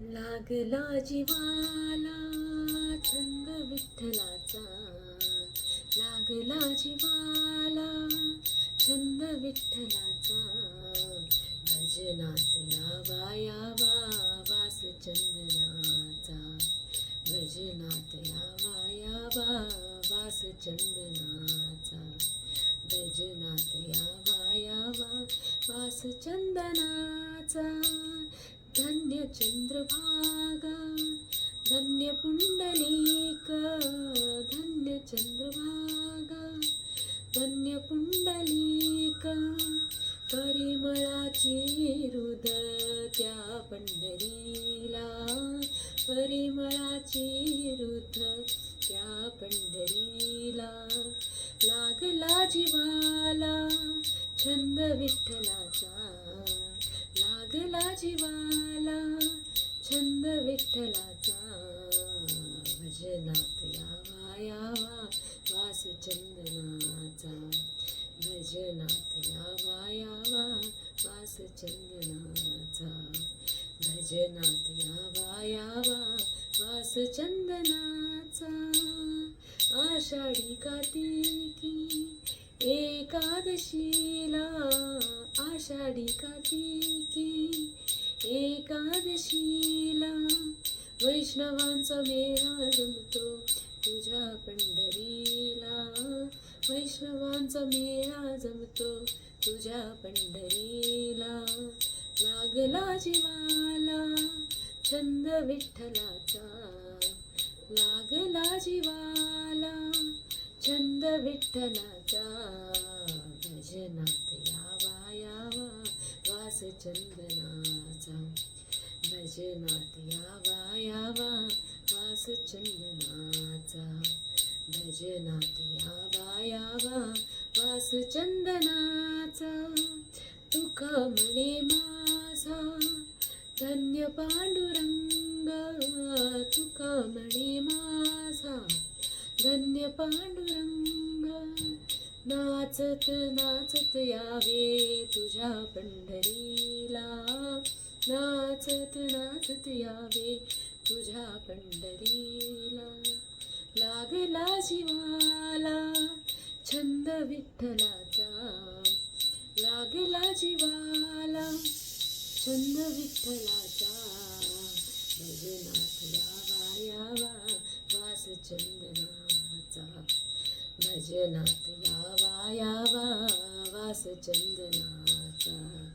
लागला जीवाला छंद विठ्ठलाचा. लागला जीवाला छंद विठ्ठलाचा. भजनात यावा यावा वास चंदनाचा भजनात यावा यावा वास चंदनाचा चंद्रभागा धन्य पुंडलिक धन्य चंद्रभागा धन्य पुंडलिक परिमळाची हृद त्या पंढरीला परिमळाची हृद त्या पंढरीला लागला जीवाला छंद विठ्ठलाचा लागला जीवाला छंद विठ्ठलाचा. भजनात यावा यावा वास चंदनाचा भजनात यावा यावा वास चंदनाचा भजनात यावा यावा वास चंदनाचा आषाढी कार्तिकी एकादशीला. आषाढी कार्तिकी एकादशीला वैष्णवांचा मेळा जमतो तुझ्या पंढरीला. वैष्णवांचा मेळा जमतो तुझ्या पंढरीला. लागला जीवाला छंद विठ्ठलाचा. लागला जीवाला छंद विठ्ठलाचा. भजनात यावा यावा वास चंदना चंदनाचा भजनात यावा यावा वास चंदनाचा भजनात यावा यावा वास चंदनाचा तुका म्हणे माझा धन्य पांडुरंग. तुका म्हणे माझा धन्य पांडुरंग. नाचत नाचत यावे तुझ्या पंढरीला. नाचत नाचत यावे तुझ्या पंढरीला. लागला जीवाला छंद विठ्ठलाचा. लागला जीवाला छंद विठ्ठलाचा. भजनात यावा यावा वास चंदनाचा भजनात यावा यावा वास चंदनाचा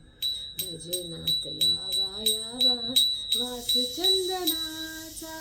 भजनात यावा यावा. वास चंदनाचा